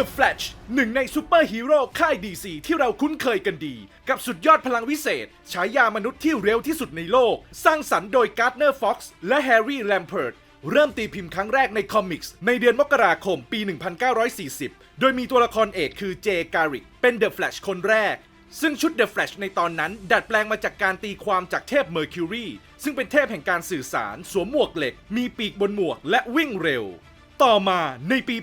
The Flash หนึ่งในซูเปอร์ฮีโร่ค่าย DC ที่เราคุ้นเคยกันดี กับสุดยอดพลังวิเศษ ฉายามนุษย์ที่เร็วที่สุดในโลก สร้างสรรค์โดยการ์ n เนอร์ฟ็อกซ์และแฮร์รี่แลมเพิร์ดเริ่มตีพิมพ์ครั้งแรกในคอมิกส์ในเดือนมกราคมปี 1940 โดยมีตัวละครเอกคือเจการิกเป็น The Flash คนแรก ซึ่งชุด The Flash ในตอนนั้น ดัดแปลงมาจากการตีความจากเทพ Mercury ซึ่งเป็นเทพแห่งการสื่อสาร สวมหมวกเหล็ก มีปีกบนหมวกและวิ่งเร็ว ต่อมาในปี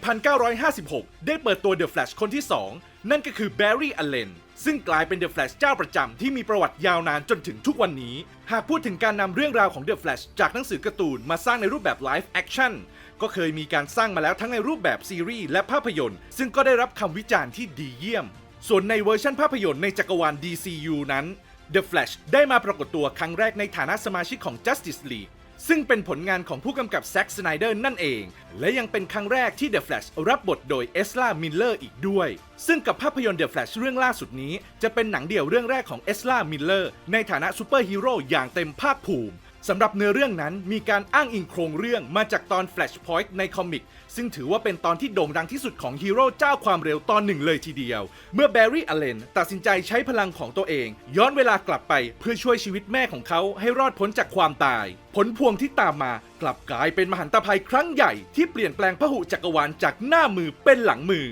1956 ได้เปิดตัว The Flash คนที่ 2 นั่นก็คือแบร์รี่อ l เลนซึ่งกลายเป็น The Flash เจ้าประจำที่มีประวัติยาวนานจนถึงทุกวันนี้ หากพูดถึงการนำเรื่องราวของ The Flash จากหนังสือการ์ตูนมาสร้างในรูปแบบ Live Action ก็เคยมีการสร้างมาแล้วทั้งในรูปแบบซีรีส์และภาพยนตร์ ซึ่งก็ได้รับคำวิจารณ์ที่ดีเยี่ยม ส่วนในเวอร์ชันภาพยนตร์ในจักรวาล DCU นั้น The Flash ได้มาปรากฏตัวครั้งแรกในฐานะสมาชิกของ Justice League ซึ่งเป็นผลงานของผู้กำกับแซ็กสไนเดอร์นั่นเอง และยังเป็นครั้งแรกที่ The Flash รับบทโดยเอสลามิลเลอร์อีกด้วย ซึ่งกับภาพยนตร์ The Flash เรื่องล่าสุดนี้ จะเป็นหนังเดี่ยวเรื่องแรกของเอสลามิลเลอร์ในฐานะซูเปอร์ฮีโร่อย่างเต็มภาคภูมิ สำหรับเนื้อเรื่องนั้นมีการอ้างอิงโครงเรื่องมาจากตอน Flashpoint ในคอมิก ซึ่งถือว่าเป็นตอนที่โด่งดังที่สุดของฮีโร่เจ้าความเร็วตอนหนึ่งเลยทีเดียว เมื่อแบร์รี่อเลนตัดสินใจใช้พลังของตัวเอง ย้อนเวลากลับไปเพื่อช่วยชีวิตแม่ของเขาให้รอดพ้นจากความตาย ผลพวงที่ตามมากลับกลายเป็นมหันตภัยครั้งใหญ่ที่เปลี่ยนแปลงพหุจักรวาลจากหน้ามือเป็นหลังมือ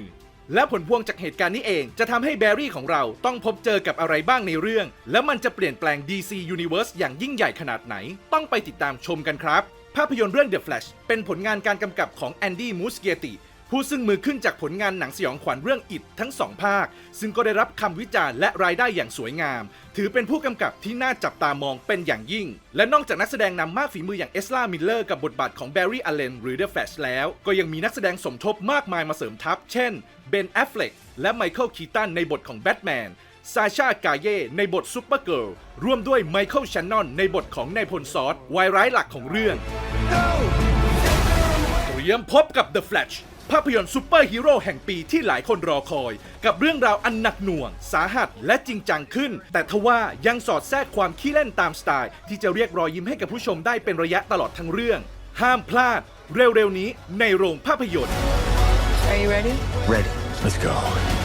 และผลพวงจากเหตุการณ์นี้เอง จะทำให้แบร์รี่ของเราต้องพบเจอกับอะไรบ้างในเรื่อง และมันจะเปลี่ยนแปลง DC Universe อย่างยิ่งใหญ่ขนาดไหน ต้องไปติดตามชมกันครับ ภาพยนตร์เรื่อง The Flash เป็นผลงานการกำกับของแอนดี้มูสเกติ ผู้ซึ่งมือขึ้นจากผลงานหนังสยองขวัญเรื่องอิดทั้งสองภาค ซึ่งก็ได้รับคำวิจารณ์และรายได้อย่างสวยงาม ถือเป็นผู้กำกับที่น่าจับตามองเป็นอย่างยิ่ง และนอกจากนักแสดงนำมากฝีมืออย่างเอสลามิลเลอร์กับบทบาทของแบร์รี่อ l เลนหรือ The Flash แล้ว ก็ยังมีนักแสดงสมทบมากมายมาเสริมทัพ เช่น เบนแอฟเฟล็กและไมเคิลคีตันในบทของแบทแมนซาชากาเย่ในบทซูเปอร์เกิร์ลร่วมด้วยไมเคิลชันนอนในบทของนายพลซอสวายร้ายหลักของเรื่องเตรียมพบกับ The Flash ภาพยนตร์ซูเปอร์ฮีโร่แห่งปีที่หลายคนรอคอย กับเรื่องราวอันหนักหน่วง สาหัสและจริงจังขึ้น แต่ทว่ายังสอดแทรกความขี้เล่นตามสไตล์ ที่จะเรียกรอยยิ้มให้กับผู้ชมได้เป็นระยะตลอดทั้งเรื่อง ห้ามพลาด เร็วๆนี้ในโรงภาพยนตร์ Are you ready? Ready. Let's go.